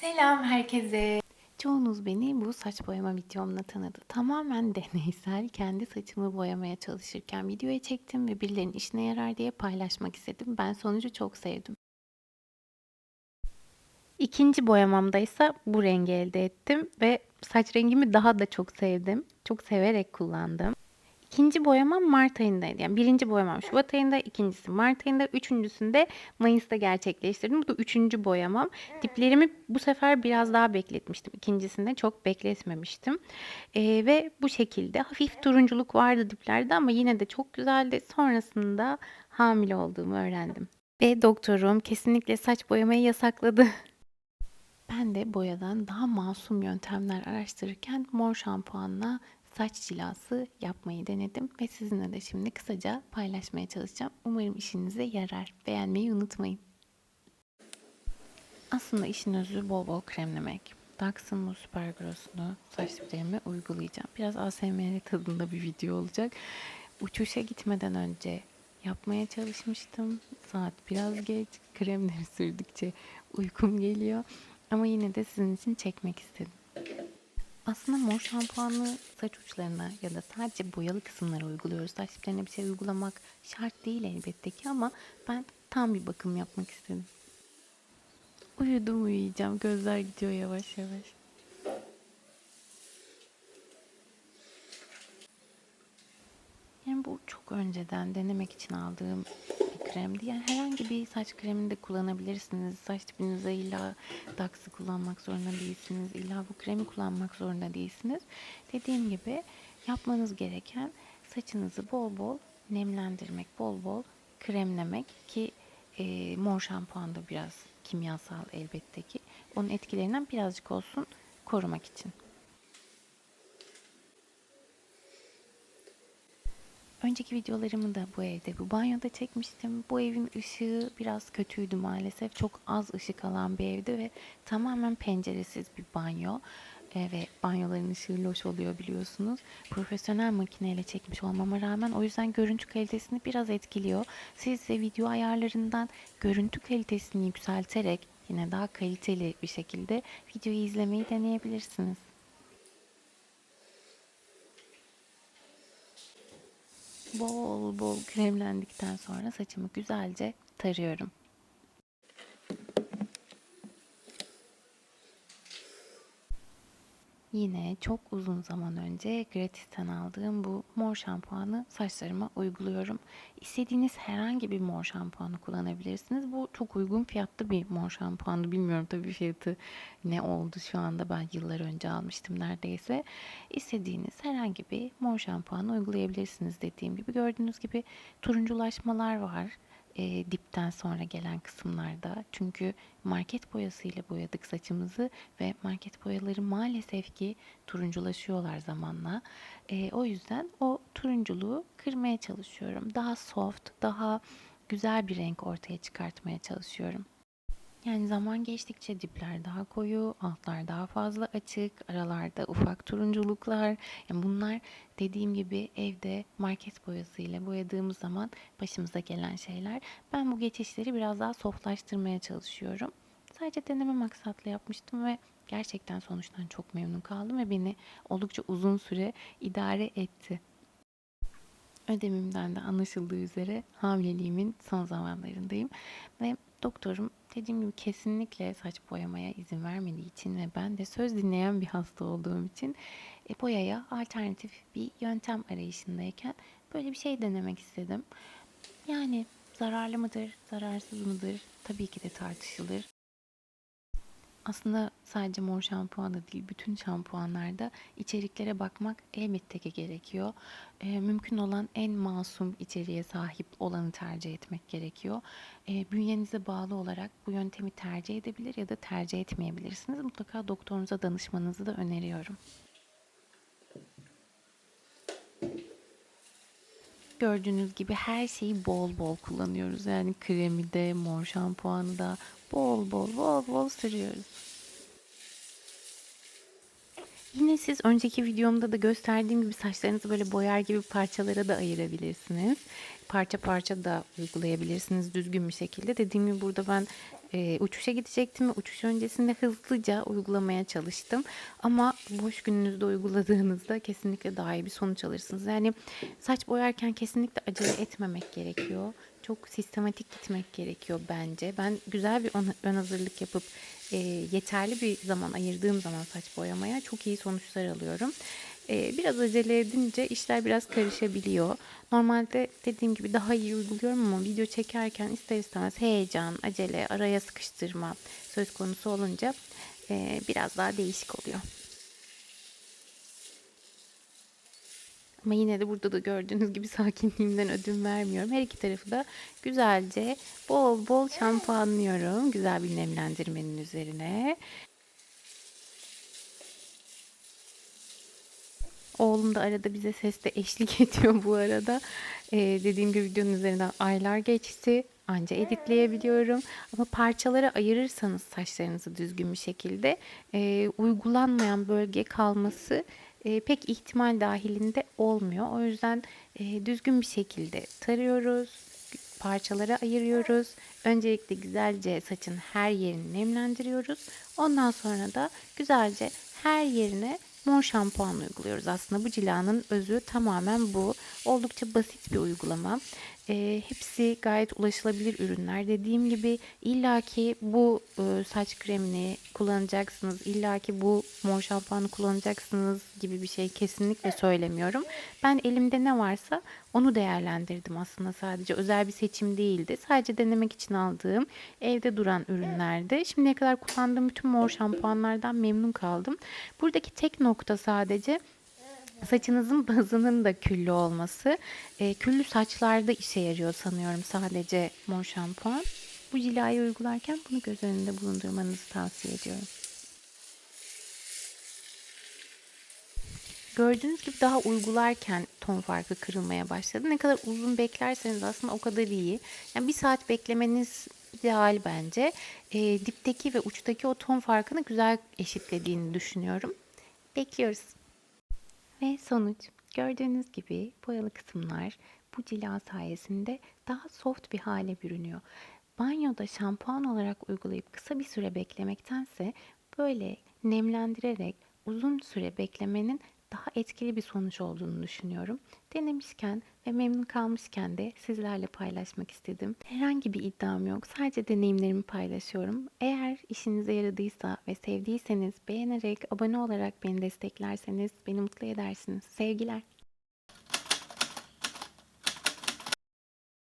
Selam herkese. Çoğunuz beni bu saç boyama videomla tanıdı. Tamamen deneysel kendi saçımı boyamaya çalışırken videoya çektim ve birilerinin işine yarar diye paylaşmak istedim. Ben sonucu çok sevdim. İkinci boyamamda ise bu rengi elde ettim ve saç rengimi daha da çok sevdim. Çok severek kullandım. İkinci boyamam Mart ayındaydı. Yani birinci boyamam Şubat ayında, ikincisi Mart ayında, üçüncüsünde Mayıs'ta gerçekleştirdim. Bu da üçüncü boyamam. Diplerimi bu sefer biraz daha bekletmiştim. İkincisinde çok bekletmemiştim. Ee, ve bu şekilde hafif turunculuk vardı diplerde ama yine de çok güzeldi. Sonrasında hamile olduğumu öğrendim. Ve doktorum kesinlikle saç boyamayı yasakladı. Ben de boyadan daha masum yöntemler araştırırken mor şampuanla saç cilası yapmayı denedim ve sizinle de şimdi kısaca paylaşmaya çalışacağım. Umarım işinize yarar. Beğenmeyi unutmayın. Aslında işin özü bol bol kremlemek. Dax'ın bu süper gross'unu saç diplerime uygulayacağım. Biraz ASMR tadında bir video olacak. Uçuşa gitmeden önce yapmaya çalışmıştım. Saat biraz geç. Kremleri sürdükçe uykum geliyor. Ama yine de sizin için çekmek istedim. Aslında mor şampuanı saç uçlarına ya da sadece boyalı kısımlara uyguluyoruz. Saç diplerine bir şey uygulamak şart değil elbette ki ama ben tam bir bakım yapmak istedim. Uyudum uyuyacağım. Gözler gidiyor yavaş yavaş. Yani bu çok önceden denemek için aldığım bir kremdi. Yani herhangi bir saç kremini de kullanabilirsiniz. Saç dipinize illa Dax'ı kullanmak zorunda değilsiniz. İlla bu kremi kullanmak zorunda değilsiniz. Dediğim gibi yapmanız gereken saçınızı bol bol nemlendirmek, bol bol kremlemek ki e, mor şampuan da biraz kimyasal elbette ki. Onun etkilerinden birazcık olsun korumak için. Önceki videolarımı da bu evde, bu banyoda çekmiştim. Bu evin ışığı biraz kötüydü maalesef. Çok az ışık alan bir evdi ve tamamen penceresiz bir banyo. E, ve banyoların ışığı loş oluyor biliyorsunuz. Profesyonel makineyle çekmiş olmama rağmen o yüzden görüntü kalitesini biraz etkiliyor. Siz de video ayarlarından görüntü kalitesini yükselterek yine daha kaliteli bir şekilde videoyu izlemeyi deneyebilirsiniz. Bol bol kremlendikten sonra saçımı güzelce tarıyorum. Yine çok uzun zaman önce gratisten aldığım bu mor şampuanı saçlarıma uyguluyorum. İstediğiniz herhangi bir mor şampuanı kullanabilirsiniz. Bu çok uygun fiyatlı bir mor şampuanı. Bilmiyorum tabii fiyatı ne oldu şu anda. Ben yıllar önce almıştım neredeyse. İstediğiniz herhangi bir mor şampuanı uygulayabilirsiniz dediğim gibi. Gördüğünüz gibi turunculaşmalar var e, dipten sonra gelen kısımlarda. Çünkü market boyasıyla boyadık saçımızı ve market boyaları maalesef ki turunculaşıyorlar zamanla. E, o yüzden o turunculuğu kırmaya çalışıyorum. Daha soft, daha güzel bir renk ortaya çıkartmaya çalışıyorum. Yani zaman geçtikçe dipler daha koyu, altlar daha fazla açık, aralarda ufak turunculuklar. Yani bunlar dediğim gibi evde market boyasıyla boyadığımız zaman başımıza gelen şeyler. Ben bu geçişleri biraz daha softlaştırmaya çalışıyorum. Sadece deneme maksatlı yapmıştım ve gerçekten sonuçtan çok memnun kaldım ve beni oldukça uzun süre idare etti. Ödemimden de anlaşıldığı üzere hamileliğimin son zamanlarındayım ve doktorum dediğim gibi kesinlikle saç boyamaya izin vermediği için ve ben de söz dinleyen bir hasta olduğum için e, boyaya alternatif bir yöntem arayışındayken böyle bir şey denemek istedim. Yani zararlı mıdır, zararsız mıdır tabii ki de tartışılır. Aslında sadece mor şampuanda değil, bütün şampuanlarda içeriklere bakmak elbette ki gerekiyor. E, mümkün olan en masum içeriğe sahip olanı tercih etmek gerekiyor. E, bünyenize bağlı olarak bu yöntemi tercih edebilir ya da tercih etmeyebilirsiniz. Mutlaka doktorunuza danışmanızı da öneriyorum. Gördüğünüz gibi her şeyi bol bol kullanıyoruz. Yani kremi de, mor şampuanı da bol bol bol bol sürüyoruz. Yine siz önceki videomda da gösterdiğim gibi saçlarınızı böyle boyar gibi parçalara da ayırabilirsiniz. Parça parça da uygulayabilirsiniz düzgün bir şekilde. Dediğim gibi burada ben e, uçuşa gidecektim ve uçuş öncesinde hızlıca uygulamaya çalıştım. Ama boş gününüzde uyguladığınızda kesinlikle daha iyi bir sonuç alırsınız. Yani saç boyarken kesinlikle acele etmemek gerekiyor. Çok sistematik gitmek gerekiyor bence. Ben güzel bir ön- hazırlık yapıp e, yeterli bir zaman ayırdığım zaman saç boyamaya çok iyi sonuçlar alıyorum. E, biraz acele edince işler biraz karışabiliyor. Normalde dediğim gibi daha iyi uyguluyorum ama video çekerken ister istemez heyecan, acele, araya sıkıştırma söz konusu olunca e, biraz daha değişik oluyor. Ama yine de burada da gördüğünüz gibi sakinliğimden ödün vermiyorum. Her iki tarafı da güzelce bol bol şampuanlıyorum. Güzel bir nemlendirmenin üzerine. Oğlum da arada bize sesle eşlik ediyor bu arada. Ee, dediğim gibi videonun üzerinden aylar geçti. Anca editleyebiliyorum. Ama parçalara ayırırsanız saçlarınızı düzgün bir şekilde e, uygulanmayan bölge kalması e, pek ihtimal dahilinde olmuyor. O yüzden e, düzgün bir şekilde tarıyoruz, parçalara ayırıyoruz. Öncelikle güzelce saçın her yerini nemlendiriyoruz. Ondan sonra da güzelce her yerine mor şampuan uyguluyoruz. Aslında bu cilanın özü tamamen bu. Oldukça basit bir uygulama. E, hepsi gayet ulaşılabilir ürünler. Dediğim gibi illaki bu e, saç kremini kullanacaksınız, illaki bu mor şampuanı kullanacaksınız gibi bir şey kesinlikle söylemiyorum. Ben elimde ne varsa onu değerlendirdim aslında sadece. Özel bir seçim değildi. Sadece denemek için aldığım evde duran ürünlerdi. Şimdiye kadar kullandığım bütün mor şampuanlardan memnun kaldım. Buradaki tek nokta sadece saçınızın bazının da küllü olması. E, küllü saçlarda işe yarıyor sanıyorum sadece mor şampuan. Bu cilayı uygularken bunu göz önünde bulundurmanızı tavsiye ediyorum. Gördüğünüz gibi daha uygularken ton farkı kırılmaya başladı. Ne kadar uzun beklerseniz aslında o kadar iyi. Yani bir saat beklemeniz ideal bence. E, dipteki ve uçtaki o ton farkını güzel eşitlediğini düşünüyorum. Bekliyoruz. Ve sonuç gördüğünüz gibi boyalı kısımlar bu cila sayesinde daha soft bir hale bürünüyor. Banyoda şampuan olarak uygulayıp kısa bir süre beklemektense böyle nemlendirerek uzun süre beklemenin daha etkili bir sonuç olduğunu düşünüyorum. Denemişken ve memnun kalmışken de sizlerle paylaşmak istedim. Herhangi bir iddiam yok. Sadece deneyimlerimi paylaşıyorum. Eğer işinize yaradıysa ve sevdiyseniz beğenerek, abone olarak beni desteklerseniz beni mutlu edersiniz. Sevgiler.